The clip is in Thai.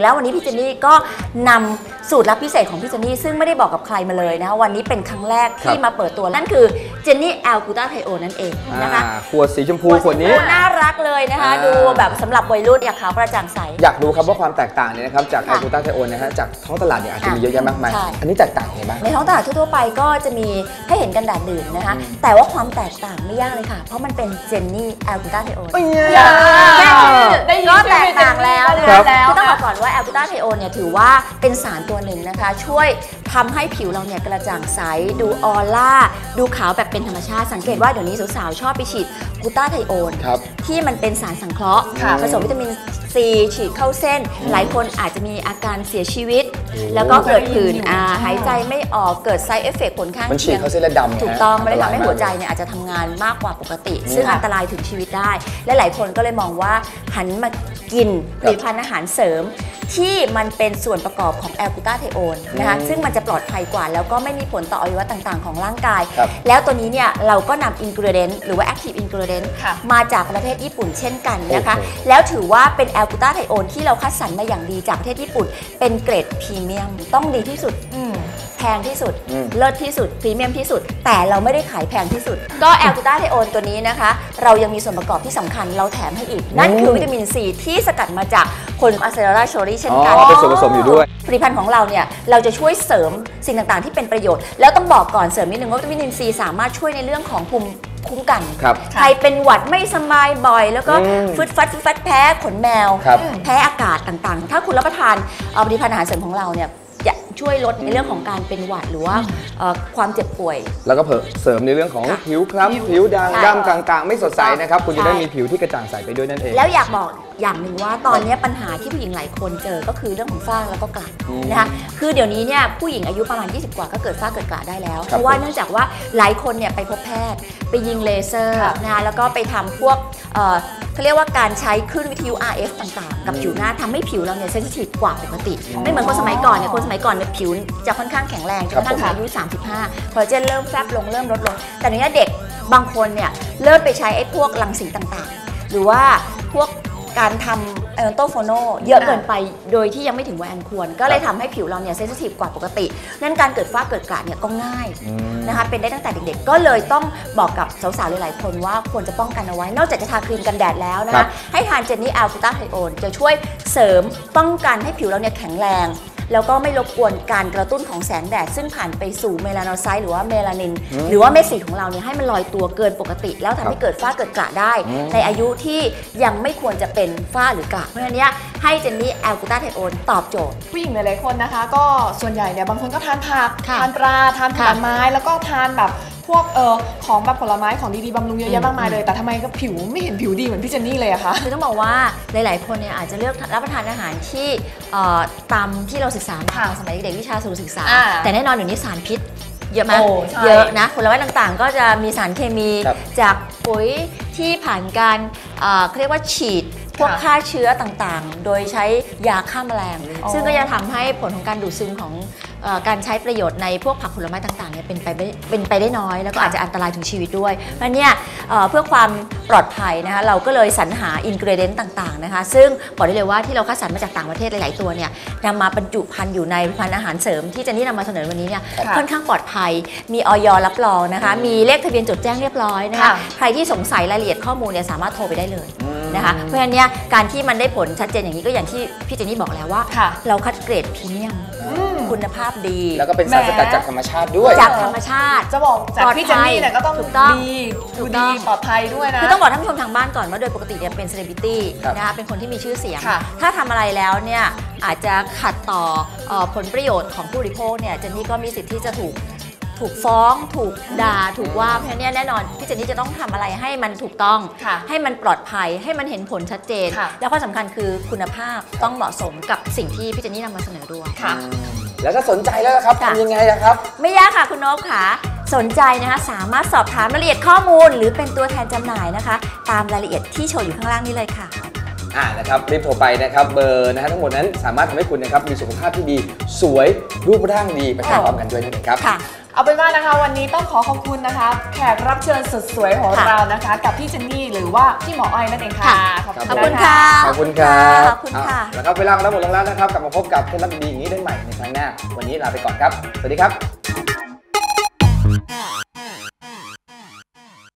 แล้ววันนี้พี่เจนนี่ก็นำสูตรลับพิเศษของพี่เจนนี่ซึ่งไม่ได้บอกกับใครมาเลยนะคะวันนี้เป็นครั้งแรกที่ครับ มาเปิดตัวนั่นคือเจนนี่แอลกูตาไทโอนั่นเองนะคะ อ่าขวดสีชมพูขวดนี้ น่ารักเลยนะคะ อ่า ดูแบบสำหรับวัยรุ่นอยากขาวกระจ่างใส อยากรู้ครับว่าความแตกต่างเนี่ยนะครับจากค่ะไอกูต้าไทโอนนะฮะจากท้องตลาดเนี่ยอาจจะมีอะเยอะแยะมากมาย ใช่ อันนี้แตกต่างยังไงบ้าง ในท้องตลาดทั่วๆไปก็จะมีให้เห็นกันแดดดื่มนะคะแต่ว่าความแตกต่างไม่ยากเลยค่ะ เพราะมันเป็นเจนนี่แอลกูตาไทโอแค่ชื่อได้ยินก็ชื่แตอกต่างแล้วนะครัคะบคือต้องบอกก่อนว่าแอลกู ตาไทโอนเนี่ยถือว่าเป็นสารตัวหนึ่งนะคะ ช่วยทำให้ผิวเราเนี่ยกระจ่างใส ดูออร่า ดูขาวแบบเป็นธรรมชาติ สังเกตว่าเดี๋ยวนี้สาวๆชอบไปฉีดกูต้าไทโอนครับที่มันเป็นสารสังเคราะห์ค่ะผสมวิตามินซีฉีดเข้าเส้น หลายคนอาจจะมีอาการเสียชีวิต แล้วก็เกิดผื่นอ่าหายใจไม่ออกเกิดไซเอฟเฟกผลข้างมันฉีเคีดยงเข้าเส้นเลือดดำนะฮะถูกต้องไม่ได้ทำให้อันตรายหัวใจมากเนี่ยอาจจะทำงานมากกว่าปกติ ซึ่งค่ะอันตรายถึงชีวิตได้ และหลายคนก็เลยมองว่าหันมากินผลิตภัณฑ์อาหารเสริม ที่มันเป็นส่วนประกอบของแอลกูตาเทโอนนะคะอืมซึ่งมันจะปลอดภัยกว่า แล้วก็ไม่มีผลต่ออวัยวะต่างๆ ของร่างกาย ครับ แล้วตัวนี้เนี่ยเราก็นำอินกรเดนหรือว่าแอคทีฟอินกรเดนค่ะมาจากประเทศญี่ปุ่นเช่นกันนะคะ โอ้โห แล้วถือว่าเป็นแอลกูตาไทโอนที่เราคัดสรรมาอย่างดีจากประเทศญี่ปุ่น เป็นเกรดพรีเมียมต้องดีที่สุด อืมแพงที่สุดอืมเลิศที่สุดพรีเมียมที่สุด แต่เราไม่ได้ขายแพงที่สุด ก็แอลกูตาไทโอนตัวนี้นะคะ เรายังมีส่วนประกอบที่สำคัญเราแถมให้อีก นั่นคือวิตามินซีที่สกัดมาจากผลอะเซราโชรีเช่นอ๋กันอเป็นส่วนผสมอยู่ด้วยผลิตภัณฑ์ของเราเนี่ยเราจะช่วยเสริมสิ่งต่างๆ ที่เป็นประโยชน์ แล้วต้องบอกก่อนเสริมนิดนึงว่าวิตามินซีสามารถช่วยในเรื่องของภูมิคุ้มกันครับใครเป็นหวัดไม่สบายบ่อย แล้วก็อืมฟึดฟัดฟึดฟัดแพ้ขนแมวครับแพ้อากาศต่างๆ ถ้าคุณรับประทานเอ่อผลิตภัณฑ์อาหารเสริมของเราเนี่ยจะ ช่วยลดในเรื่องของการเป็นหวัดหรือว่าเอ่อความเจ็บป่วย แล้วก็เพิ่มเสริมในเรื่องของค่ะผิวคล้ำผิวด่างใช่ดำกลาง ๆ ไม่สดใสนะครับคุณจะได้ใช่มีผิวที่กระจ่างใสไปด้วยนั่นเอง แล้วอยากบอกอย่างหนึ่งว่าตอนนี้ปัญหาที่ผู้หญิงหลายคนเจอก็คือเรื่องของฝ้าแล้วก็กระอืมนะคะคือเดี๋ยวนี้เนี่ยผู้หญิงอายุประมาณ 20 กว่าก็เกิดฝ้าเกิดกระได้แล้วครับเพราะว่าเนื่องจากว่าหลายคนเนี่ยไปพบแพทย์ ไปยิงเลเซอร์ค่ะนะคะแล้วก็ไปทำพวก เอ่อเขาเรียกว่าการใช้คลื่นวิทยุ RF ต่างๆ กับผิวหน้าทำให้ผิวเราเนี่ยเซนซิทีฟกว่าปกติ ไม่เหมือนคนสมัยก่อนเนี่ยคนสมัยก่อนเนี่ยผิวจะค่อนข้างแข็งแรงจนกระทั่งถึงอายุ 35คอลลาเจนเริ่มแฟบลงเริ่มลดลง แต่เนี้ยเด็กบางคนเนี่ยเริ่มไปใช้ไอ้พวกรังสีต่างๆ หรือว่าพวก การทำแอนโตโฟโนเยอะเกินไปโดยที่ยังไม่ถึงวัยอันควร ก็เลยทำให้ผิวเราเนี่ยเซนซิทีฟกว่าปกตินั่นการเกิดฝ้าเกิดกระเนี่ยก็ง่ายนะคะเป็นได้ตั้งแต่เด็กๆ ก็เลยต้องบอกกับสาวๆหลายๆคนว่าควรจะป้องกันเอาไว้ นอกจากจะทาครีมกันแดดแล้วนะคะให้ทานเจนนี่อัลกูตาไทโอนจะช่วยเสริมป้องกันให้ผิวเราเนี่ยแข็งแรง แล้วก็ไม่รบกวนการกระตุ้นของแสงแดด ซึ่งผ่านไปสู่เมลาโนไซต์หรือว่าเมลานิน หรือว่าเม็ดสีของเราเนี่ยให้มันลอยตัวเกินปกติ แล้วทำให้เกิดฝ้าเกิดกระได้อืมในอายุที่ยังไม่ควรจะเป็นฝ้าหรือกระเพราะฉะนั้นเนี่ยให้เจนนี่อัลกูตาไทโอนตอบโจทย์ ผู้หญิงหลายๆคนนะคะ ก็ส่วนใหญ่เนี่ยบางคนก็ทานผักค่ะทานปลาทานผลไม้แล้วก็ทานแบบ พวกเออของแบบผลไม้ของดีๆบำรุงเยอะแยะมากมายเลย แต่ทำไมก็ผิวไม่เห็นผิวดีเหมือนพี่เจนนี่เลยอะคะคือต้องบอกว่าหลาย ๆ คนเนี่ยอาจจะเลือกรับประทานอาหารที่เอ่อตามที่เราศึกษามาค่ะสมัยเด็กๆวิชาสู่ศึกษา อ่าแต่แน่นอนเดี๋ยวนี้สารพิษ เยอะไหมโอ้ใช่ เยอะนะผลไม้ต่างๆ ก็จะมีสารเคมีครับ จากปุ๋ยที่ผ่านการเอ่อเขาเรียกว่าฉีดพวกค่ะฆ่าเชื้อต่างๆ โดยใช้ยาฆ่าแมลง อ๋อซึ่งก็จะทำให้ผลของการดูดซึมของเออ การใช้ประโยชน์ในพวกผักผลไม้ต่างๆเนี่ยเป็นไปไม่เป็นไปได้น้อย แล้วก็อาจจะอันตรายถึงชีวิตด้วยเพราะฉะนั้นเนี่ยเอ่อเพื่อความปลอดภัยนะคะเราก็เลยสรรหาอินกรเดนต์ต่างๆนะคะซึ่งบอกได้เลยว่าที่เราคัดสรรมาจากต่างประเทศหลาย ๆ ตัวเนี่ยนำมาบรรจุภัณฑ์อยู่ในผลิตภัณฑ์อาหารเสริม ที่เจนนี่นำมาเสนอวันนี้เนี่ยค่ะค่อนข้างปลอดภัย มีออยรับรองนะคะมีเลขทะเบียนจดแจ้งเรียบร้อยนะคะค่ะใครที่สงสัยรายละเอียดข้อมูลเนี่ยสามารถโทรไปได้เลยอืมนะคะเพราะฉะนั้นเนี่ยการที่มันได้ผลชัดเจนอย่างนี้ก็อย่างที่พี่เจนนี่บอกแล้วว่าค่ะเราคัดเกรดพรีเมียมอืม คุณภาพดี แล้วก็เป็นสารสกัดจากธรรมชาติด้วย จากธรรมชาติ จะบอกจากปลอดพี่เจนนี่เนี่ยก็ต้องถูกต้องดีถูดูกต้ดีองปลอดภัยด้วยนะคือต้องบอกท่านผู้ชมทางบ้านก่อนว่าโดยปกติเนี่ยเป็นเซเลบริตี้ครับนะคะเป็นคนที่มีชื่อเสียงค่ะถ้าทำอะไรแล้วเนี่ยอาจจะขัดต่อเอ่อผลประโยชน์ของผู้บริโภคเนี่ยเจนนี่ก็มีสิทธิ์ที่จะถูกถูกฟ้องถูกด่าถูกว่าเพราะฉะนั้นเนี่ยแน่นอนพี่เจนนี่จะต้องทำอะไรให้มันถูกต้องค่ะให้มันปลอดภัยให้มันเห็นผลชัดเจนค่ะแล้วข้อสำคัญคือคุณภาพต้องเหมาะสมกับสิ่งที่พี่เจนนี่นำมาเสนอด้วยค่ะ แล้วถ้าสนใจแล้วนะครับค่ะ ทำยังไงนะครับ ไม่ยากค่ะคุณนกค่ะ สนใจนะคะสามารถสอบถามรายละเอียดข้อมูล หรือเป็นตัวแทนจำหน่ายนะคะ ตามรายละเอียดที่โชว์อยู่ข้างล่างนี้เลยค่ะ อ่านะครับรีบโทรไปนะครับเบอร์นะฮะทั้งหมดนั้นสามารถทำให้คุณนะครับมีสุขภาพที่ดีสวยรูปร่างดีไปพร้อมๆกันด้วยนั่นเองครับค่ะ เอาเป็นว่านะคะวันนี้ต้องขอขอบคุณนะคะ แขกรับเชิญสุดสวยของค่ะเรานะคะ กับพี่เจนนี่หรือว่าพี่หมออ้อยนั่นเองค่ะ ค่ะ ขอบครับขอบคุคุณณนะคะค่ะ ขอบคุณครับขอบคุณค่ะ อ่แล้วครับเวลาของเราหมดลงแล้วนะครับกลับมาพบกับเคล็ดลับดีๆอย่างนี้ได้ใหม่ในครั้งหน้า วันนี้ลาไปก่อนครับ สวัสดีครับ